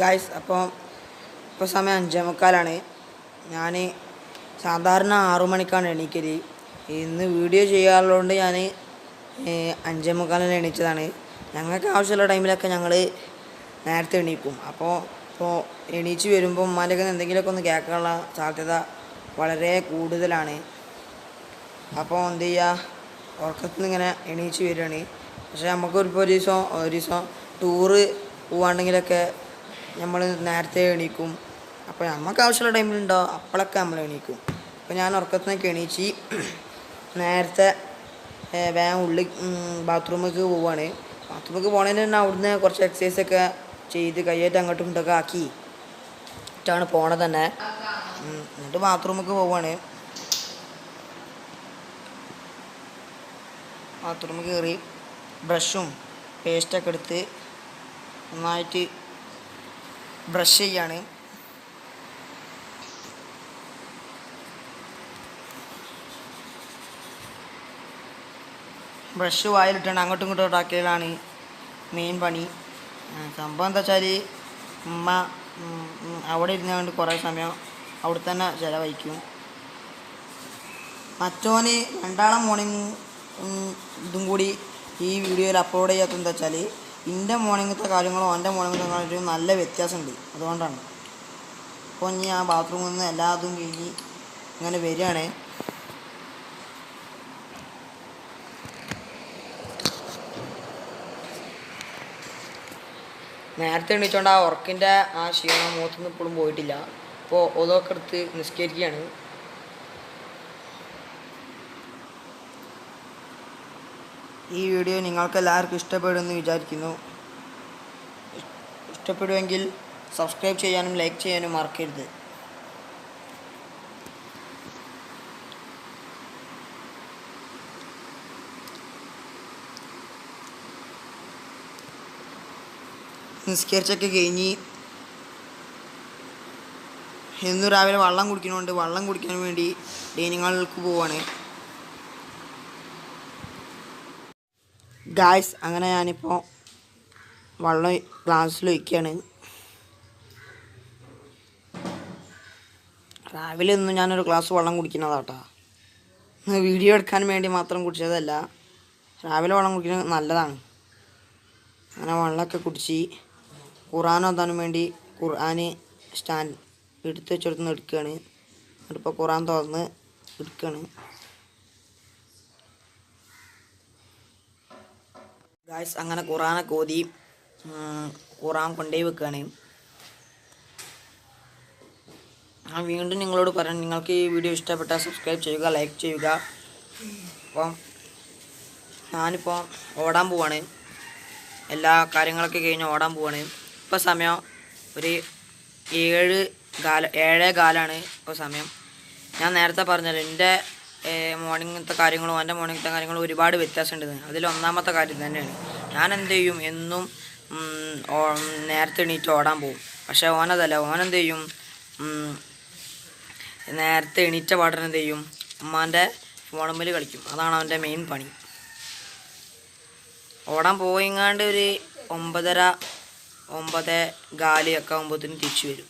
Guys അപ്പോൾ ഇപ്പോൾ സമയം അഞ്ചേ മുക്കാലാണ് ഞാൻ സാധാരണ ആറു മണിക്കാണ് എണീക്കൽ. ഇന്ന് വീഡിയോ ചെയ്യാറുള്ളതുകൊണ്ട് ഞാൻ അഞ്ചേ മുക്കാലിന് എണീച്ചതാണ്. ഞങ്ങൾക്ക് ആവശ്യമുള്ള ടൈമിലൊക്കെ ഞങ്ങൾ നേരത്തെ എണീക്കും. അപ്പോൾ ഇപ്പോൾ എണീച്ച് വരുമ്പോൾ ഉമ്മാരൊക്കെ എന്തെങ്കിലുമൊക്കെ ഒന്ന് കേൾക്കാനുള്ള സാധ്യത വളരെ കൂടുതലാണ്. അപ്പോൾ എന്ത് ചെയ്യുക ഉറക്കത്തിൽ നിന്ന് ഇങ്ങനെ എണീച്ച് വരികയാണ്. പക്ഷേ നമുക്കൊരു ഇപ്പോൾ ഒരു ദിവസം ഒരു ദിവസം ടൂറ് പോവാണ്ടെങ്കിലൊക്കെ നമ്മൾ നേരത്തെ എണീക്കും. അപ്പോൾ നമുക്ക് ആവശ്യമുള്ള ടൈമിലുണ്ടോ അപ്പോഴൊക്കെ നമ്മൾ എണീക്കും. അപ്പോൾ ഞാൻ ഉറക്കത്തിൽ നിന്നൊക്കെ എണീച്ച് നേരത്തെ വേഗം ഉള്ളിൽ ബാത്റൂമിലേക്ക് പോവുകയാണ് ബാത്റൂമിലേക്ക് പോകണതിന് തന്നെ അവിടുന്ന് കുറച്ച് എക്സസൈസൊക്കെ ചെയ്ത് കയ്യേറ്റ് അങ്ങോട്ടും ഇങ്ങോട്ടൊക്കെ ആക്കി ഇട്ടാണ് പോണത് തന്നെ. എന്നിട്ട് ബാത്റൂമിലേക്ക് പോവുകയാണ് ബാത്റൂമിൽ കയറി ബ്രഷും പേസ്റ്റൊക്കെ എടുത്ത് നന്നായിട്ട് ബ്രഷ് ചെയ്യാണ്. ബ്രഷ് വായിലിട്ടാണ് അങ്ങോട്ടും ഇങ്ങോട്ടും ഉണ്ടാക്കലാണ് മെയിൻ പണി. സംഭവം എന്താ വെച്ചാൽ ഉമ്മ അവിടെ ഇരുന്നുകൊണ്ട് കുറേ സമയം അവിടെ തന്നെ ചിലവഴിക്കും. മറ്റോന് രണ്ടാളെ മോർണിംഗ് ഇതും കൂടി ഈ വീഡിയോയിൽ അപ്ലോഡ് ചെയ്യാത്തെന്താ വെച്ചാൽ എന്റെ മോർണിംഗത്തെ കാര്യങ്ങളും എന്റെ മോർണിംഗത്തെ കാര്യങ്ങളും നല്ല വ്യത്യാസമുണ്ട്. അതുകൊണ്ടാണ്. അപ്പോൾ ഇനി ആ ബാത്റൂമിൽ നിന്ന് എല്ലാതും കഴിഞ്ഞ് ഇങ്ങനെ വരികയാണ്. നേരത്തെ എണീച്ചോണ്ട് ആ ഉറക്കിന്റെ ആ ക്ഷീണം മുഖത്തൊന്നും ഇപ്പോഴും പോയിട്ടില്ല. അപ്പോൾ ഒതൊക്കെ എടുത്ത് നിസ്കരിക്കുകയാണ്. ഈ വീഡിയോ നിങ്ങൾക്ക് എല്ലാവർക്കും ഇഷ്ടപ്പെടുമെന്ന് വിചാരിക്കുന്നു. ഇഷ്- ഇഷ്ടപ്പെടുമെങ്കിൽ സബ്സ്ക്രൈബ് ചെയ്യാനും ലൈക്ക് ചെയ്യാനും മറക്കരുത്. നിസ്കരിച്ചൊക്കെ കഴിഞ്ഞ് ഇന്ന് രാവിലെ വെള്ളം കുടിക്കണോണ്ട് വെള്ളം കുടിക്കാൻ വേണ്ടി ഡൈനിങ് പോവാണ്. ഗായ്സ് അങ്ങനെ ഞാനിപ്പോൾ വെള്ളം ഗ്ലാസ്സിൽ ഒഴിക്കുകയാണ് രാവിലെ ഒന്നും ഞാനൊരു ഗ്ലാസ് വെള്ളം കുടിക്കുന്നതാട്ടാ. വീഡിയോ എടുക്കാൻ വേണ്ടി മാത്രം കുടിച്ചതല്ല. രാവിലെ വെള്ളം കുടിക്കുന്നത് നല്ലതാണ്. അങ്ങനെ വെള്ളമൊക്കെ കുടിച്ച് ഖുറാൻ ഓതാനും വേണ്ടി ഖുർആൻ സ്റ്റാൻഡ് എടുത്ത് വെച്ചെടുത്ത് എടുക്കുകയാണ്. എന്നിട്ടിപ്പോൾ ഖുറാൻ തുറന്ന് എടുക്കുകയാണ്. ഗായ്സ് അങ്ങനെ ഖുറാനൊക്കെ ഓതി ഉം, ഖുറാൻ കൊണ്ടേ വെക്കുകയാണ് ഞാൻ വീണ്ടും നിങ്ങളോട് പറയാം നിങ്ങൾക്ക് ഈ വീഡിയോ ഇഷ്ടപ്പെട്ടാൽ സബ്സ്ക്രൈബ് ചെയ്യുക ലൈക്ക് ചെയ്യുക. അപ്പം ഞാനിപ്പോൾ ഓടാൻ പോവാണ്. എല്ലാ കാര്യങ്ങളൊക്കെ കഴിഞ്ഞ് ഓടാൻ പോവാണ്. ഇപ്പോൾ സമയം ഒരു ഏഴ് കാല ഏഴേ കാലാണ് ഇപ്പോൾ സമയം. ഞാൻ നേരത്തെ പറഞ്ഞല്ലോ എന്റെ മോർണിംഗത്തെ കാര്യങ്ങളും എന്റെ മോർണിംഗത്തെ കാര്യങ്ങളും ഒരുപാട് വ്യത്യാസമുണ്ട്. അതിൽ ഒന്നാമത്തെ കാര്യം തന്നെയാണ്. ഞാൻ എന്ത് ചെയ്യും? എന്നും നേരത്തെ എണീറ്റ് ഓടാൻ പോകും. പക്ഷേ ഓനതല്ല. ഓനെന്ത് ചെയ്യും? നേരത്തെ എണീറ്റ പാടനെ എന്ത് ചെയ്യും? ഉമ്മാന്റെ ഫോണുമ്പിൽ കളിക്കും. അതാണ് അവന്റെ മെയിൻ പണി. ഓടാൻ പോയിങ്ങാണ്ട് ഒരു ഒമ്പതര ഒമ്പത് ഗാലിയൊക്കെ ഒക്കെ ആകുമ്പോഴത്തേനും തിരിച്ചു വരും.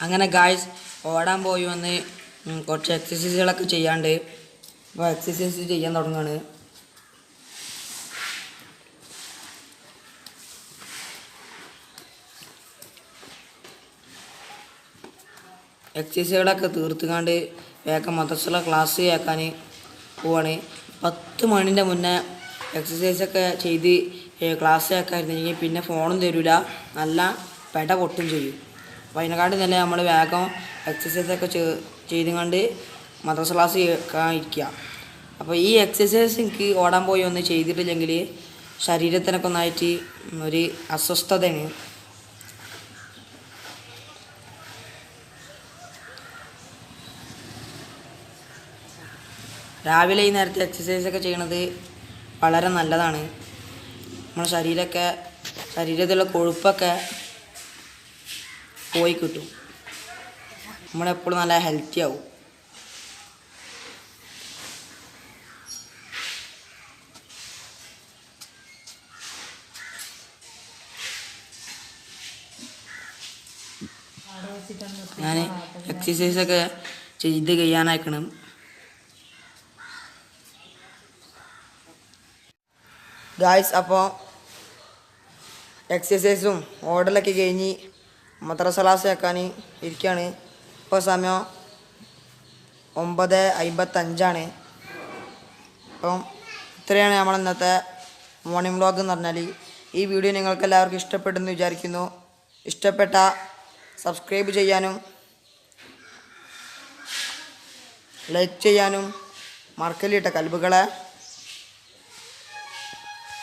അങ്ങനെ ഗായ്സ് ഓടാൻ പോയി വന്ന് കുറച്ച് എക്സസൈസുകളൊക്കെ ചെയ്യാണ്ട് ഇപ്പോൾ എക്സസൈസ് ചെയ്യാൻ തുടങ്ങുകയാണ് എക്സസൈസുകളൊക്കെ തീർത്തുകാണ്ട് വേഗം മദ്രസയിലെ ക്ലാസ് കേൾക്കാൻ പോവാണ്. പത്ത് മണിന്റെ മുന്നേ എക്സസൈസൊക്കെ ചെയ്ത് ക്ലാസ് കേൾക്കായിരുന്നെങ്കിൽ പിന്നെ ഫോണും തരില്ല നല്ല പെട പൊട്ടും ചെയ്യും. അപ്പോൾ അതിനെക്കാട്ടും തന്നെ നമ്മൾ വേഗം എക്സസൈസൊക്കെ ചെയ്തുകൊണ്ട് മദ്രസ ക്ലാസ് ഇരിക്കുക അപ്പോൾ ഈ എക്സസൈസ് എനിക്ക് ഓടാൻ പോയി ഒന്ന് ചെയ്തിട്ടില്ലെങ്കിൽ ശരീരത്തിനൊക്കെ ഒന്നായിട്ട് ഒരു അസ്വസ്ഥതയാണ്. രാവിലെ ഈ നേരത്തെ എക്സസൈസ് ഒക്കെ ചെയ്യണത് വളരെ നല്ലതാണ്. നമ്മുടെ ശരീരമൊക്കെ ശരീരത്തിലുള്ള കൊഴുപ്പൊക്കെ പോയി കിട്ടും. നമ്മളെപ്പോഴും നല്ല ഹെൽത്തി ആവും. ഞാൻ എക്സസൈസൊക്കെ ചെയ്ത് കഴിയാനായിക്കണം. ഗായ്സ് അപ്പോൾ എക്സസൈസും ഓടലൊക്കെ കഴിഞ്ഞ് മദ്രസ ക്ലാസ് വെക്കാൻ ഇരിക്കുകയാണ് ഇപ്പോൾ സമയം ഒമ്പത് അമ്പത്തഞ്ചാണ് അപ്പം ഇത്രയാണ് നമ്മൾ ഇന്നത്തെ മോർണിംഗ് വ്ളോഗ് എന്ന് പറഞ്ഞാൽ ഈ വീഡിയോ നിങ്ങൾക്ക് എല്ലാവർക്കും ഇഷ്ടപ്പെട്ടെന്ന് വിചാരിക്കുന്നു. ഇഷ്ടപ്പെട്ട സബ്സ്ക്രൈബ് ചെയ്യാനും ലൈക്ക് ചെയ്യാനും മറക്കല്ലിട്ട കൽബുകളെ